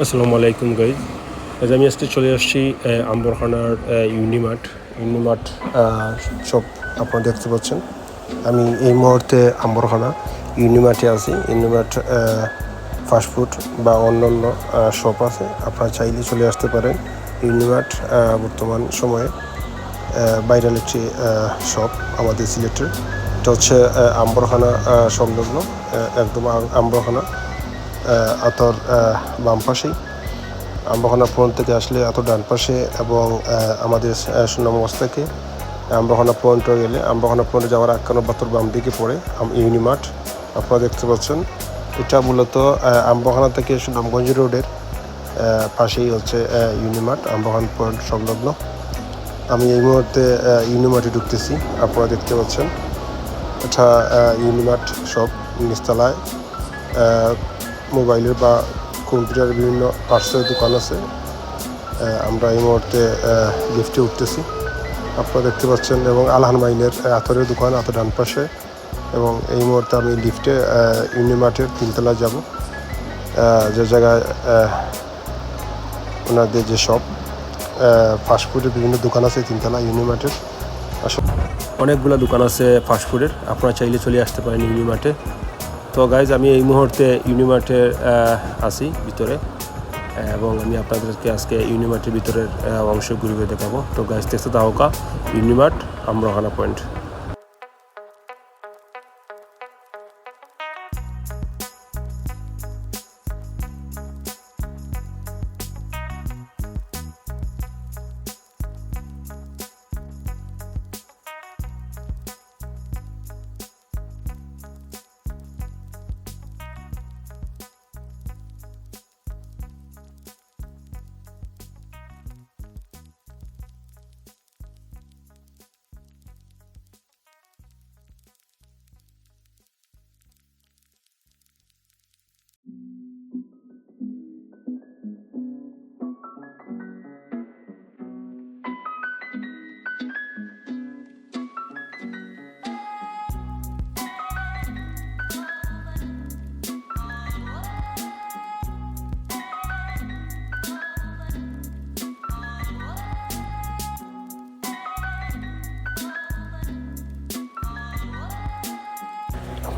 আসসালামু আলাইকুম গাইজ আজ আমি আজকে চলে আসছি আম্বরখানার ইউনিমার্ট। ইউনিমার্ট শপ আপনারা দেখতে পাচ্ছেন। আমি এই মুহূর্তে আম্বরখানা, ইউনিমার্টে আছি। ইউনিমার্ট ফাস্টফুড বা অন্যান্য শপ আছে। আপনারা চাইলে চলে আসতে পারেন। ইউনিমার্ট বর্তমান সময়ে ভাইরাল একটি শপ আমাদের সিলেটের। এটা হচ্ছে আম্বরখানা সংলগ্ন একদম আম- আম্বরখানা। আতর বাম পাশেই। আম্বখানা পয়েন্ট থেকে আসলে এত ডান পাশে এবং আমাদের সুনামগঞ্জ থেকে আম্বখানা পয়েন্টে গেলে আম্বখানা পয়েন্টে যাওয়ার একান্ন বাত্তর বাম দিকে পড়ে ইউনিমার্ট। আপনারা দেখতে পাচ্ছেন এটা মূলত আম্বখানা থেকে সুনামগঞ্জ রোডের পাশেই হচ্ছে ইউনিমার্ট আম্বখানা পয়েন্ট সংলগ্ন। আমি এই মুহূর্তে ইউনিমার্টে ঢুকতেছি আপনারা দেখতে পাচ্ছেন। এটা ইউনিমার্ট নিচতলায়। আহ, মোবাইলের বা কম্পিউটারের বিভিন্ন পার্টসের দোকান আছে। আমরা এই মুহূর্তে লিফটে উঠতেছি। আপনারা দেখতে পাচ্ছেন এবং আলহান মাইলের আতরের দোকান, আতর ডান পাশে। এবং এই মুহূর্তে আমি লিফটে ইউনিমার্টের তিনতলায় যাব। যে জায়গায় ওনাদের যে শপ ফাস্টফুডের বিভিন্ন দোকান আছে তিনতলা ইউনিমার্টের আসলে অনেকগুলো দোকান আছে ফাস্টফুডের আপনারা চাইলে চলে আসতে পারেন ইউনিমার্টে তো গাইজ আমি এই মুহূর্তে ইউনিমার্টে আছি ভিতরে এবং আমি আপনাদেরকে আজকে ইউনিমার্টের ভিতরের অংশ ঘুরিয়ে দেখাবো। তো গাইজ দেখতে তাহকা ইউনিমার্ট আমরহানা পয়েন্ট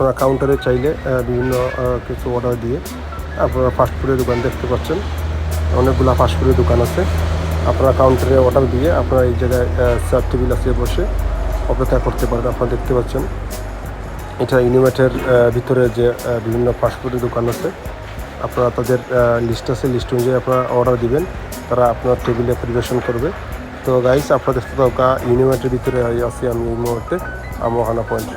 আপনারা কাউন্টারে চাইলে বিভিন্ন কিছু অর্ডার দিয়ে আপনারা ফাস্টফুডের দোকান দেখতে পাচ্ছেন। অনেকগুলো ফাস্টফুডের দোকান আছে। আপনারা কাউন্টারে অর্ডার দিয়ে আপনারা এই জায়গায় চার টেবিল আছে বসে অপেক্ষা করতে পারেন। আপনারা দেখতে পাচ্ছেন, এটা ইউনিমেটের ভিতরে যে বিভিন্ন ফাস্টফুডের দোকান আছে। আপনারা তাদের লিস্ট আছে। লিস্ট অনুযায়ী আপনারা অর্ডার দিবেন। তারা আপনার টেবিলে পরিবেশন করবে। তো গাইস আপনারা দেখতে থাকা ইউনিমেটের ভিতরে আছি আমি এই মুহূর্তে। আমোহানা পয়েন্ট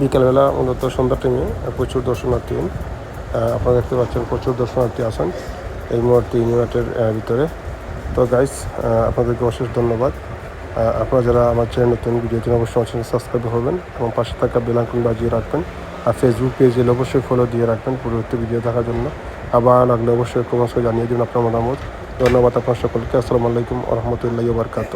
বিকেলবেলা মূলত সন্ধ্যার টাইমে প্রচুর দর্শনার্থী আপনারা দেখতে পাচ্ছেন প্রচুর দর্শনার্থী আসেন এই মুহূর্তে ইউনিভার্টের ভিতরে। তো গাইস আপনাদেরকে অশেষ ধন্যবাদ। আপনারা যারা আমার চ্যানেল নতুন ভিডিওতে অবশ্যই আমার সাবস্ক্রাইব হবেন এবং পাশে থাকা বেলাঙ্কন বাজিয়ে রাখবেন। আর ফেসবুক পেজে অবশ্যই ফলো দিয়ে রাখবেন পরবর্তী ভিডিও দেখার জন্য। আবার লাগলে অবশ্যই কমেন্টস জানিয়ে দিন আপনার মতামত। ধন্যবাদ আপনার সকলকে। আসসালামু আলাইকুম রহমতুল্লাহ বারকাত